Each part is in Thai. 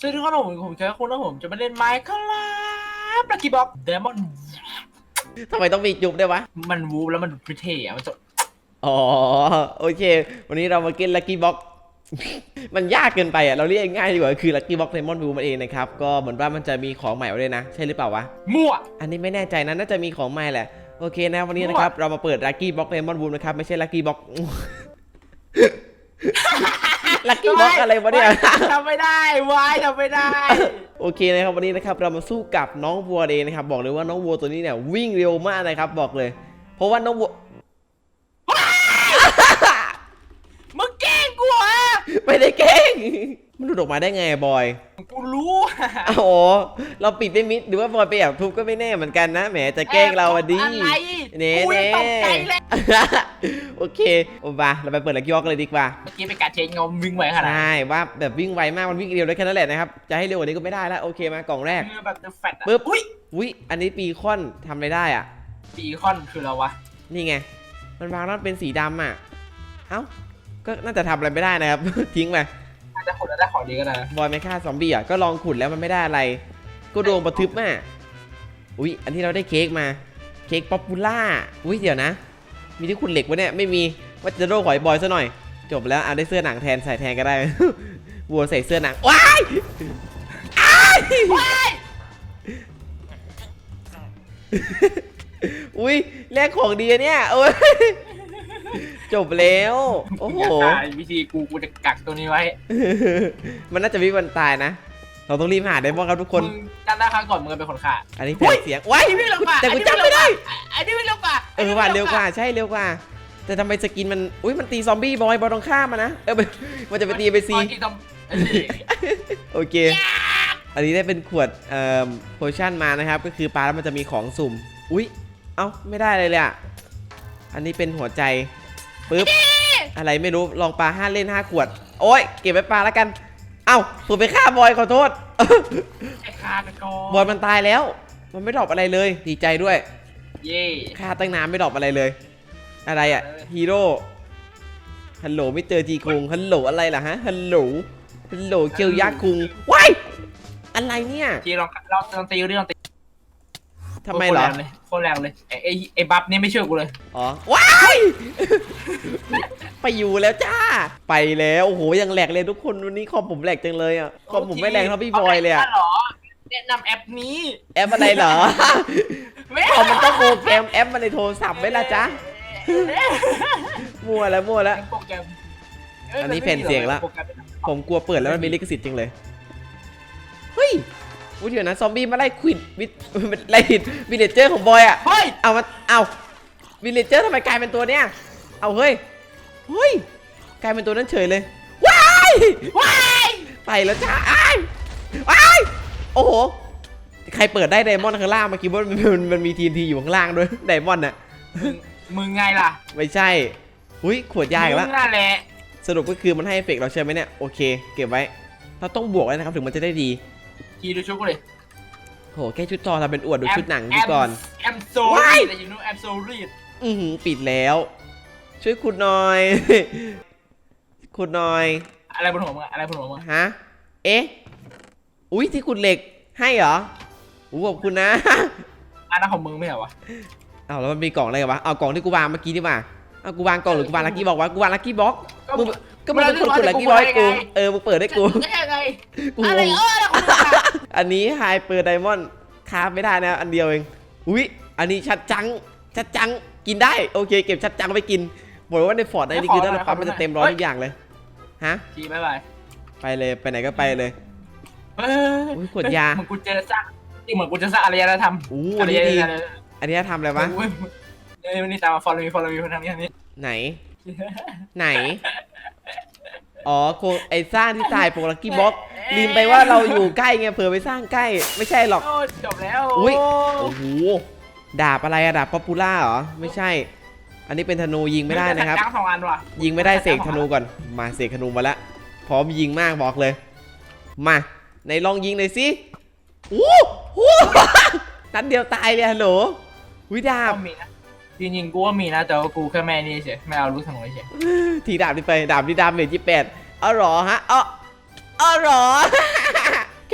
สวัสดีครับผมผมแค่คุณแล้วผมจะมาเล่นไมค์ครับลักกี้บ็อกเดมอนทำไมต้องมีจุ๊บด้วยวะ มันวูบแล้วมันดูเท่อะมันจะอ๋อ โอเค วันนี้เรามาเก็นลั c กี้บ็อกมันยากเกินไปอะ เราเรียกง่ายดีกว่า คือลั c กี้บ็อก d ดมอนบูมันเองนะครับ ก็เหมือนว่ามันจะมีของใหม่มาด้วยนะ ใช่หรือเปล่าวะ มั่ว อันนี้ไม่แน่ใจนะ น่าจะมีของใหม่แหละ โอเคนะ วันนี้นะครับ เรามาเปิดลั c กี้บ็อก d ดมอนบูนะครับ ไม่ใช่ลั c กี้บ็อก ลั c กี้บ็อกอะไรวะเนี่ย ทำไม่ได้วายทำไม่ได้ โอเคนะครับวันนี้นะครับเรามาสู้กับน้องวัวเองนะครับบอกเลยว่าน้องวัวตัวนี้เนี่ยวิ่งเร็วมากนะครับบอกเลย เพราะว่าน้องวัวมึงแกล้งกูเหรอ ไม่ได้เก่ง มันหลุดออกมาได้ไงอะบอยกูรู้อะอ๋อเราปิดได้มิดหรือว่าบอยไปแอบทุบก็ไม่แน่เหมือนกันนะแหมจะแกล้งเราอะดิอะไรเน่กูยัเน่งตกใจเลยโอเคโอ้มาเราไปเปิดลักยอกกันเลยดีกว่าเมื่อกี้เป็นการเชนงอมวิ่งไวขนาดนั้นใช่ว่าแบบวิ่งไวมากมันวิ่งเร็วได้แค่นั้นแหละนะครับจะให้เร็วกว่านี้ก็ไม่ได้แล้วโอเคมากล่องแรกคือแบบจะแฟตอะปึ๊บอุ้ยวิอันนี้ปีคอนทำอะไรได้อะปีคอนคืออะไรวะนี่ไง มันวางแล้วมันเป็นสีดำอะเอ้าก็น่าจะทำอะไรไม่ได้นะครับทิ้งไป ได้ของดีก็ได้นะบอยไม่ฆ่าซอมบี้อะก็ลองขุดแล้วมันไม่ได้อะไร ก็โดนประทึบมากอุ๊ยอันที่เราได้เค้กมา เค้กป๊อปปูล่าอุ๊ยเดี๋ยวนะ มีที่ขุดเหล็กวะเนี่ยไม่มีว่าจะโดนหอยบอยซะหน่อย จบแล้วเอาได้เสื้อหนังแทนใส่แทนก็ได้วัวใส่เสื้อหนังว้ายอ้ายอุ้ยแลกของดีอะเนี่ยโอ้ย จบแล้ว โอ้โหอยากตายวิธีกูกูจะกักตัวนี้ไว้มันน่าจะวิวันตายนะ เราต้องรีบหาไดมอนด์ครับทุกคน มึงจำได้ครั้งก่อนมึงเป็นคนฆ่า อันนี้แผ่นเสียงว้ายไอ้นี่วิ่งเร็วกว่าแต่กูจำไม่ได้ไอ้นี่วิ่งเร็วกว่าเออว่าเร็วกว่าใช่เร็วกว่า แต่ทำไมสกินมัน อุ้ยมันตีซอมบี้บอยบอยต้องฆ่ามมันนะ เออมันมันจะไปตีไปซีตอนที่ต้องไอ้นี่โอเค อันนี้ได้เป็นขวดเอ่อโพชั่นมานะครับ ก็คือปลาแล้วมันจะมีของสุ่ม อุ้ยเอ้า ไม่ได้เลยเลยอะ อันนี้เป็นหัวใจ ปึ๊บ อะไรไม่รู้ ลองปลาห้าเล่นห้าขวด โอ้ยเก็บไว้ปลาแล้วกัน เอ้าผมไปฆ่าบอยขอโทษ ไอ้ฆ่ากันก่อนบอยมันตายแล้ว มันไม่ดรอปอะไรเลย ดีใจด้วย เย่ฆ่าตั้งนานไม่ดรอปอะไรเลย อะไรอะ ฮีโร่ ฮัลโหลไม่เจอจีคุง ฮัลโหลอะไรล่ะฮะ ฮัลโหล ฮัลโหลเกียวยักษ์คุงว้ายอะไรเนี่ยทีลองเราลองตีเรื่องตี ทำไมเหรอโคตแรงเลยโคตรแรงเลยไอ้ไอ้ไอ้บัฟนี่ไม่ช่วยกูเลยอ๋อ ว้าย ไปอยู่แล้วจ้า ไปแล้ว โอ้โห ยังแหลกเลยทุกคน วันนี้คอมผมแหลกจังเลยอะ คอมผมไม่แรงเท่าพี่บอยเลยอะาหรอแนะนำแอปนี้แอปอะไรเหรอไม่คอมมันต้องโปรแกรมแอปมาในโทรศัพท์ไหมล่ะจ๊ะ มั่วแล้วมั่วแล้ว โปรแกรมอันนี้แผ่นเสียงละ โปรแกรมผมกลัวเปิดแล้วมันมีลิขสิทธิ์จริงเลย เฮ้ย อุ้ยเดี๋ยวนะซอมบี้มาไล่ควิดวิดไล่หิดวิลเลจเจอร์ของบอยอะเฮ้ยเอามาเอาวิลเลจเจอร์ทำไมกลายเป็นตัวเนี้ยเอาเฮ้ยเฮ้ยกลายเป็นตัวนั้นเฉยเลยว้ายว้ายไปแล้วจ้าอ้ายอ้ายโอ้โหใครเปิดได้ไดมอนด์ข้างล่างเมื่อกี้ว่ามันมันมันมีทีนทีอยู่ข้างล่างด้วยไดมอนด์น่ะมึงมึงไงล่ะ ไม่ใช่อุ้ยขวดยาอีกแล้วมึงนั่นแหละสรุปก็คือมันให้เอฟเฟกต์เราใช่ไหมเนี่ยโอเค เก็บไว้เราต้องบวกไว้นะครับถึงมันจะได้ดี ทีดูชุดกูเลยโหแค่ชุดทอทำเป็นอวดดูชุดหนังดีก่อน แอมโซว้ายรีแต่ยูนูแอมโซรีดอือหือปิดแล้ว ช่วยขุดหน่อย ขุดหน่อย อะไรบนหัวมึงอะอะไรบนหัวมึงอะฮะ เอ๊ะ อุ้ยที่ขุดเหล็กให้เหรออู้ขอบคุณนะ อันนั้นของมึงไม่เหรอวะเอาแล้วมันมีกล่องอะไรกันวะ เอากล่องที่กูวางเมื่อกี้ดีกว่าเอากูวางกล่องหรือกูวางลักกี้บอกวะกูวางลักกี้บ็อกมึง ก็มึงเป็นคนขุดลักกี้บ็อกให้กูเออมึงเปิดให้กูก็แค่ไงกูอะไรงงเออแล้วของมึงอะอันนี้ไฮเปอร์ไดมอนด์คาบไม่ได้นะ อันเดียวเองอุ้ยอันนี้ชัดจังชัดจังกินได้โอเค เก็บชัดจังไปกินบอกเลยว่าในฟอร์ดไนนี่คือถ้าเราปั๊มมันจะเต็มร้อยทุกอย่างเลยฮะทีบ๊ายบายไปเลยไปไหนก็ไปเลยเฮ้ยอุ๊ยขวดยาเหมือนกูเจอซะนี่เหมือนกูจะสร้างอารยธรรมอู้อาอันรนี้ยดีธรรมอันนี้ทำอะไรวะเว้ยเอ้ยวันนี้ตามมา follow me follow me คนทางนี้ทางนี้ไหน ไหน อ๋อโคไอ้สร้างที่ตายโปรลักกี้บ็อกลืมไปว่าเราอยู่ใกล้ไงเผื่อไปสร้างใกล้ ไม่ใช่หรอก โอ้จบแล้วอุ๊ยโอ้โหดาบอะไรอะดาบป๊อปปูล่าเหรอ ไม่ใช่ อันนี้เป็นธนูยิงไม่ได้นะครับ จ้างสองอันว่ะยิงไม่ได้เสกธนูก่อน มาเสกธนูมาแล้วพร้อมยิงมากบอกเลย มาในลองยิงหน่อยสิอู้หู นัดเดียวตายเลยฮัลโหลวิดาบก็มีนะ จริงๆกูว่ามีนะแต่ว่ากูแค่แม่นี่เฉยไม่เอารู้ทางไหนเฉยทีดาบนี่ไปดาบนี่ดาบเมจยี่แปดเอาเหรอฮะเอาเอาเหรอ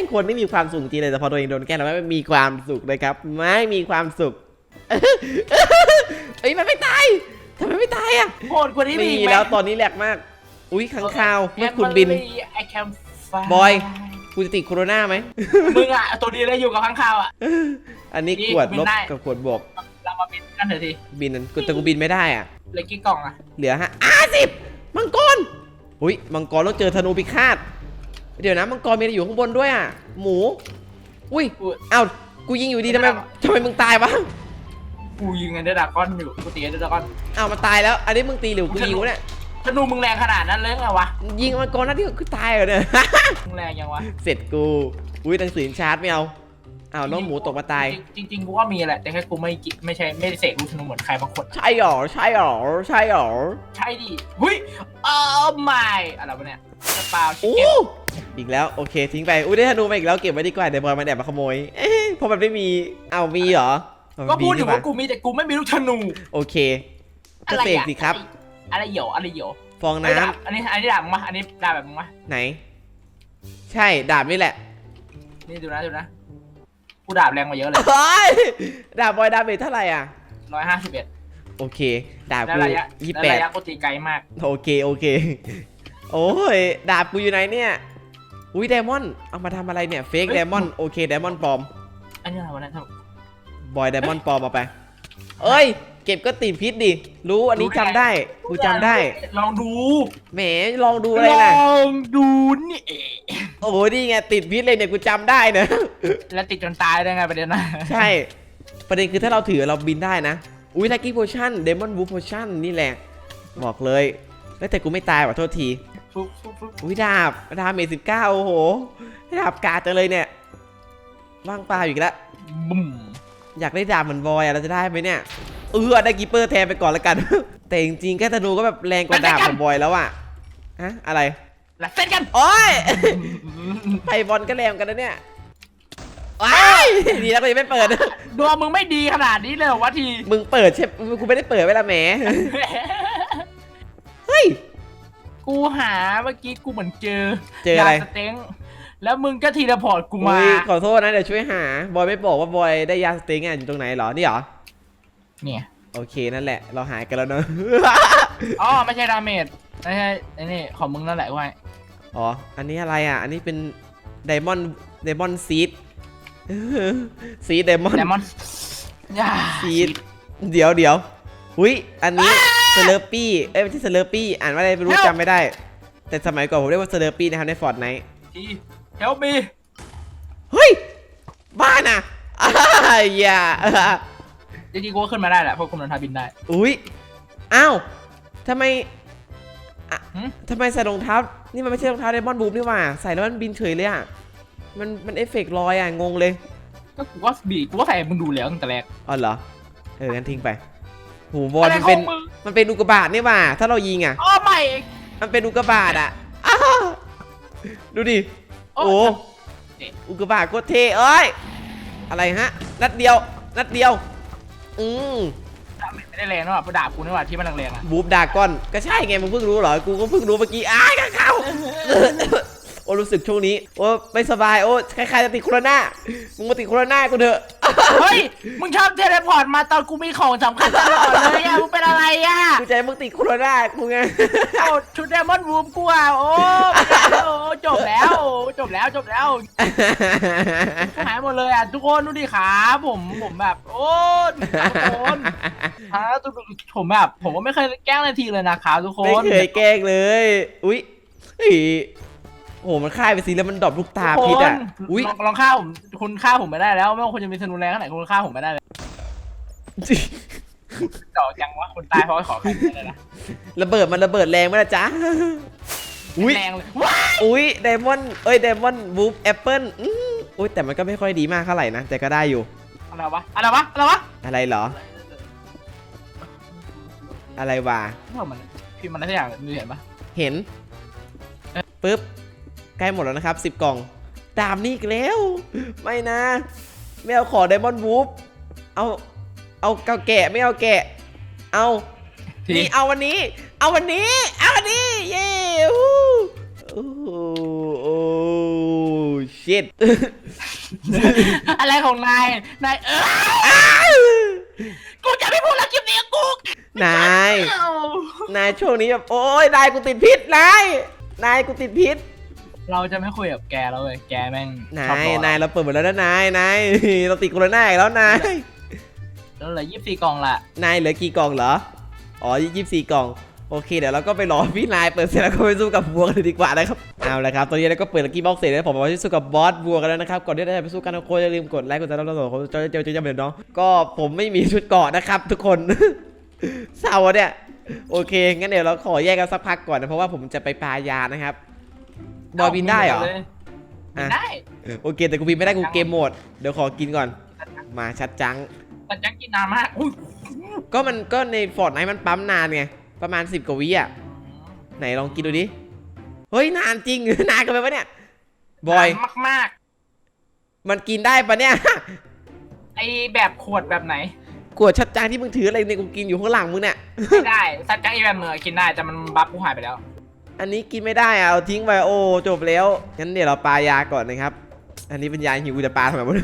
งคนไม่มีความสุขจริงเลยแต่พอตัวเองโดนแกล้งแล้วไม่มีความสุขเลยครับ ไม่มีความสุขเอ้ยมันไม่ตายทำไมไม่ตายอะโหดกว่านี้มีนี่อีกไหมแล้วตอนนี้แหลกมาก อุ้ยขังคาวเมื่อคุณบิน ไอแคมบอยกูจะติดโคโรนาไหมมึงอะตัวดีเลยอยู่กับข้างข่าวอะอันนี้นี่ขวดบินลบได้กับขวดบวก เรามาบินกันเถอะทีบินนั้นกูแต่กูบินไม่ได้อะ เหลยกี่กล่องอะเหลือฮะอ้าสิบมังกรอุ้ยมังกรต้องเจอธนูพิฆาต เดี๋ยวนะมังกรมีอะไรอยู่ข้างบนด้วยอะ หมู อุ้ยกูเอ้ากูยิงอยู่ดีทำไมไม่ได้หรอทำไมมึงตายวะกูยิงเงินเดอร์ดากอนอยู่กูตีเดอร์ดากอนเอ้ามันตายแล้ว อันนี้มึงตีหรือกูยิงวะเนี่ยธนูมึงแรงขนาดนั้นเลยไงวะยิงมังกรนัดเดียวคือตายเหรอเนี่ยมึงแรงยังวะเสร็จกู อุ้ยหนังสือชาร์จไม่เอา อ้าวน้องหมูตกมาตาย จริงๆจริงๆกูว่ามีแหละ แต่แค่กูไม่กิไม่ใช่ไม่ได้เสกลูกธนูเหมือนใครบางคน ใช่หรอใช่หรอใช่หรอใช่ดิหุ้ยโอ้ไม่อะไรวะเนี่ยกระเป๋าชิคโอ้เก้นอีกแล้วโอเคทิ้งไปอุ้ยได้ธนูมาอีกแล้วเก็บไว้ดีกว่าเดี๋ยวบอยมันแอบมาขโมยเอ๊ะเพราะมันไม่มีเอามีเหรอเอาก็มีพูดอยู่นี่หว่ากูมีแต่กูไม่มีลูกธนูโอเคก็อะไรเสกอะสิครับ อะไรเหี่ยวอะไรเหี่ยวฟองเอ้ยน้ำดาบอันนี้อันนี้ดาบมึงมาอันนี้ดาบแบบมึงมาไหน ใช่ดาบนี่แหละ นี่ดูนะดูนะ กูดาบแรงกว่าเยอะเลยเฮ้ยดาบบอยดาเมจเท่าไหร่อะร้อยห้าสิบเอ็ดโอเค ดาบแล้วกูระยะยี่แล้วแปดระยะกูตีไกลมาก โอเคโอเค โอ้ย ดาบกูอยู่ไหนเนี่ย อุ้ยไดมอนด์เอามาทำอะไรเนี่ย เฟกไดมอนด์โอเคไดมอนด์ปลอม อันนี้อะไรวะเนี่ยบอยไดมอนด์ปลอมเอาไป เอ้ย เก็บก็ติดพิษดิ รู้อันนี้จำได้ กูจำได้ ลองดูแหมลองดูอะไรนะลองดูนี่ โอ้โหนี่ไงติดพิษเลยเนี่ยกูจำได้นะ แล้วติดจนตายได้ไงประเด็นนะใช่ ประเด็นคือถ้าเราถือเราบินได้นะ อุ้ยลักกี้โพชั่นเดมอนบูโพชั่นนี่แหละ บอกเลยเอ้ยแต่กูไม่ตายว่ะโทษที ฟุ๊บฟุ๊บฟุ๊บอุ้ยดาบดาบเมจสิบเก้าโอ้โหดาบกาดจังเลยเนี่ยว่างเปล่าอีกแล้วบุ้มอยากได้ดาบเหมือนบอยอะเราจะได้ไหมเนี่ยเออได้กีเปอร์แทนไปก่อนแล้วกัน แต่จริงๆแค่ธนูก็แบบแรงกว่าดาบของบอยแล้วอะฮะอะไร แล้วเส้นกัน โอ้ยไพบอลก็แรงกันนะเนี่ยว้ายดีแล้วก็ยังไม่เปิด ดวงมึงไม่ดีขนาดนี้เลยเหรอวะทีมึงเปิดใช่กูไม่ได้เปิดไว้ละแหมเฮ้ย กูหาเมื่อกี้กูเหมือนเจอเจออะไร ยาสเต็งแล้วมึงก็ทีละพอร์ตกูมา อุ้ยขอโทษนะเดี๋ยวช่วยหา บอยไม่บอกว่าบอยได้ยาสเต็งอะอยู่ตรงไหนเหรอ นี่เหรอ เนี่ยโอเคนั่นแหละ เราหายกันแล้วเนอะ อ๋อไม่ใช่ดาเมจไม่ใช่ไอ้นี่ของมึงนั่นแหละกูให้ อ๋อ อันนี้อะไรอะ อันนี้เป็นไดมอนด์ไดมอนด์ซีดซีดไดมอนไดด์มอนด์ย่าซีดเดี๋ยวเดี๋ยวอุ้ย อันนี้เซเลอร์ปี้ เอ้ยไม่ใช่เซเลอร์ปี้ อ่านว่าอะไรไม่รู้จำไม่ได้ แต่สมัยก่อนผมเรียกว่าเซเลอร์ปี้นะครับในฟอร์ดไนท์ทีเฮลมีเฮ้ย บ้าน่ะอ้ายอย่าจริงๆกูก็ขึ้นมาได้แหละเพราะกูนนทาบินได้ อุ้ย อ้าวทำไม อะหึทำไมใส่รองเท้า นี่มันไม่ใช่รองเท้าไดมอนด์บูมนี่หว่า ใส่แล้วมันบินเฉยเลยอะ มันมันเอฟเฟกต์ลอยอะ งงเลย ก็กูว่าบีกูว่าใส่มึงดูแล้วตั้งแต่แรกอ๋อเหรอ เอองั้นทิ้งไปหูบอลมันเป็นอะไรของมึงมันเป็นอุกกาบาตนี่หว่า ถ้าเรายิงอะอ๋อไม่ มันเป็นอุกกาบาตอะอ้าวดูดิ โอ้อุกกาบาตโคตรเท่เอ้ย อะไรฮะ นัดเดียว นัดเดียว อืมดาเมจ ไม่ได้แรงนะว่ะเพราะดาบกูนี่หว่าที่มันแรงๆอะ บูฟดากอน ก็ใช่ไงมึงเพิ่งรู้เหรอ กูก็เพิ่งรู้เมื่อกี้อ้ายข้างเขา โอ้รู้สึกช่วงนี้โอ้ไม่สบายโอ้คล้ายๆจะติดโคโรนามึงมาติดโคโรนากูเถอะ เฮ้ย มึงชอบเทเลพอร์ตมาตอนกูมีของสำคัญตลอดเลยอะ มึงเป็นอะไรอะกูจะให้มึงติดโคโรนากูไงโอ้ชุดเดมอนวูมกูอะโอ้ไม่ได้แล้วโอ้จบแล้วโอ้จบแล้วจบแล้วหายหมดเลยอะทุกคนดูดิขาผมผมแบบโอ้ทุกคนฮะทุกคนผมแบบผมว่าไม่เคยแกล้งนาทีเลยนะครับทุกคไม่นเคยแกล้งเลย อุ๊ยเฮ้ย โอ้โหมันค่ายไปสิแล้วมันดรอปลูกตาพิษอะอุ๊ยลองลองฆ่าผมคุณฆ่าผมไม่ได้แล้ว ไม่ว่าคุณจะมีธนูแรงขนาดไหนคุณฆ่าผมไม่ได้เลยเจาะจังว่าคนตายเพราะขอใครไม่ได้เลยนะระเบิดมันระเบิดแรงไหมล่ะจ๊ะ อุ๊ยแรงเลยว้ายอุ๊ยไดมอนด์เอ้ยไดมอนด์บูฟแอปเปิลอุ๊ยแต่มันก็ไม่ค่อยดีมากเท่าไหร่นะ แต่ก็ได้อยู่ อะไรวะอะไรวะอะไรวะอะไรเหรอ อะไรวะ เมื่อมันพิมพ์มันอะไรสักอย่างมึงเห็นปะเห็นปึ๊บ ใกล้หมดแล้วนะครับ 10 กล่อง ดาบนี่อีกแล้ว ไม่นะ ไม่เอาขอไดมอนด์บูฟเอาเอาเกาแกะไม่เอาแกะ เอาที นี่เอาวันนี้ เอาวันนี้ เอาวันนี้ เย้ฮู้โอ้โหโอ้ยชิต อะไรของนาย นายเออกูจะไม่พูดแล้วคลิปนี้กูนาย เอ้านายช่วงนี้แบบโอ้ยนายกูติดพิษนายนายกูติดพิษ เราจะไม่คุยกับแกแล้วเว้ยแกแม่งนาชอบยรอนายเราเปิดหมดแล้วนะนายนายเราติดโควิดอีกแล้วนายแล้วเหลือยี่สิบสี่กล่องละนายเหลือกี่กล่องเหรออ๋อยี่สิบสี่กล่องโอเคเดี๋ยวเราก็ไปรอพี่นายเปิดเสร็จแล้วก็ไปสู้กับวัวกันเลยดีกว่านะครับเอาละครับตอนนี้เราก็เปิดลักกี้บ็อกเสร็จแล้วผมมาที่สู้กับบอสวัวกันแล้วนะครับก่อนที่จะไปสู้กันทุกคนอย่าลืมกดไลค์กดติดตามเราสองคนจะเจอเจอเจอเหมือนน้องก็ผมไม่มีชุดเกราะนะครับ ทุกคน เศร้าอะเนี่ยโอเคงั้นเดี๋ยวเราขอแยกกันสักพักก่อนนะเพราะว่าผมจะไปปลายานะครับ บอยบินได้เหรอ บินได้โอเค แต่กูบินไม่ได้กูเกมโหมด เดี๋ยวขอกินก่อน มาชัดจัง แต่จังกินนานมากอุ้ยก็มันก็ในฟอร์ดไนมันปั๊มนานไง ประมาณ 10 กว่าวิอะ ไหนลองกินดูดิ เฮ้ย นานจริง นานเกันไปปะเนี่ย บอย นานมากมันกินได้ปะเนี่ย ๆ ไอแบบขวดแบบไหน กวดชัดจังที่มึงถืออะไรเนี่ยกูกินอยู่ข้างหลังมึงเนี่ย ไม่ได้สัตว์จังไอแบบเนื้อกินได้แต่มันบัฟกูหายไปแล้ว อันนี้กินไม่ได้อะเอาทิ้งไปโอ้จบแล้วงั้นเดี๋ยวเราปายาก่อนนะครับ อันนี้เป็นยาหิวกูจะปาทำไมวะ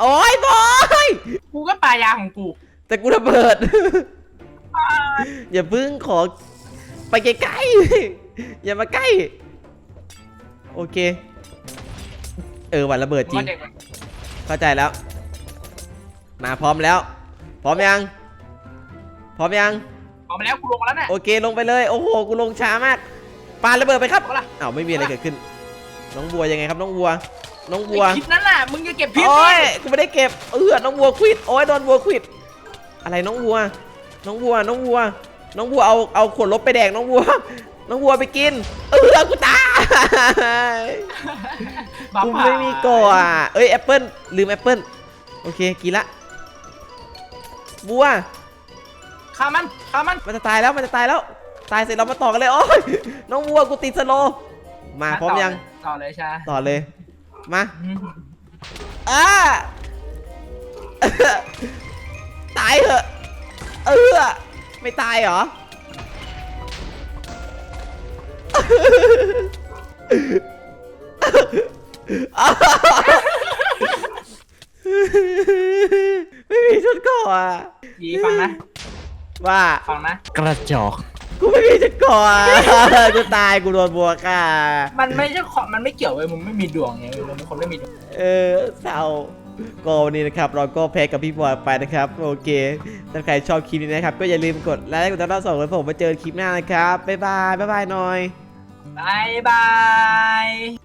โอ้ยบอยกูก็ปลายาของกูแต่กูระเบิด อย่าพึ่งขอไปไกลๆอย่ามาใกล้ โอเค เออวันระเบิดจริงมันเด็กเข้าใจแล้ว มาพร้อมแล้ว พร้อมยัง พร้อมยัง เอามาแล้วกูลงมาแล้วเนี่ย โอเคลงไปเลยโอ้โหกูลงช้ามากปาระเบิดไปครับเอาละอ้าวไม่มีอะไรเกิดขึ้น น้องบัวยังไงครับน้องบัว น้องบัวไอคลิปนั้นน่ะมึงจะเก็บพิษโอ้ดิยกูไม่ได้เก็บเออน้องบัวควิดโอ้ยโดนบัวควิดอะไรน้องบัว น้องบัวน้องบัว น้องบัวเอาเอาขวดลบไปแดกน้องบัว น้องบัวไปกิน เออกูตายบัฟกูหายไม่มีก่ออะเอ้ยแอปเปิลลืมแอปเปิลโอเคกินละบัว ฆ่ามันฆ่ามันมันจะตายแล้วมันจะตายแล้ว ตายเสร็จเรามาต่อกันเลยโอ้ยน้องวัวกูติดสโลว์มาพร้อมยังต่อเลยใช่ต่อเลยมาอืมอ่าตายเหอะเออไม่ตายเหรอไม่มีชุดก่ออะดีฟังนะ ว่าฟังนะ กระจอกกูไม่มีชุดก่ออะกูตายกูโดนบัวฆ่ามันไม่ใช่ของมันไม่เกี่ยวเว้ยมึงไม่มีดวงไงมึงเป็นคนไม่มีดวงเออเศร้าก็วันนี้นะครับ เราก็แพ้กับพี่บอยไปนะครับ โอเคถ้าใครชอบคลิปนี้นะครับ ก็อย่าลืมกดไลค์กดติดตามส่งไว้ผมมาเจอคลิปหน้านะครับบ๊ายบายบ๊ายบายหน่อยบายบาย